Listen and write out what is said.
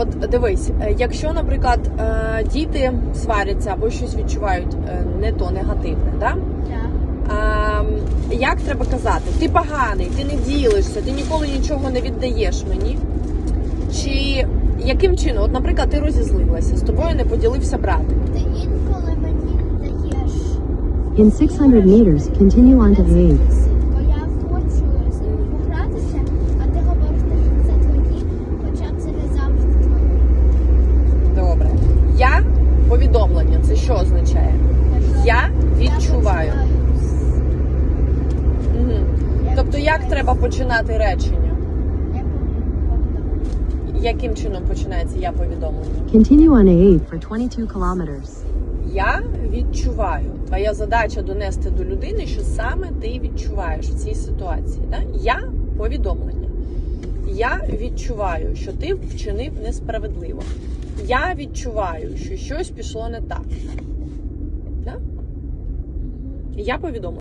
От дивись, е, якщо, наприклад, е, діти сваряться або щось відчувають е, не то негативне, да? Так. Ем, як треба казати? Ти поганий, ти не ділишся, ти ніколи нічого не віддаєш мені. Чи яким чином? От, наприклад, ти розізлилася, з тобою не поділився братик. Ти інколи мені даєш. In 600 meters, continue on to A8. Що означає? Я відчуваю. Угу. Тобто, як треба починати речення? Яким чином починається я повідомлення? Continue on A8 for 22 kilometers. Я відчуваю. Твоя задача донести до людини, що саме ти відчуваєш в цій ситуації. Да? Я повідомлення. Я відчуваю, що ти вчинив несправедливо. Я відчуваю, що щось пішло не так. Да? Я повідомлення.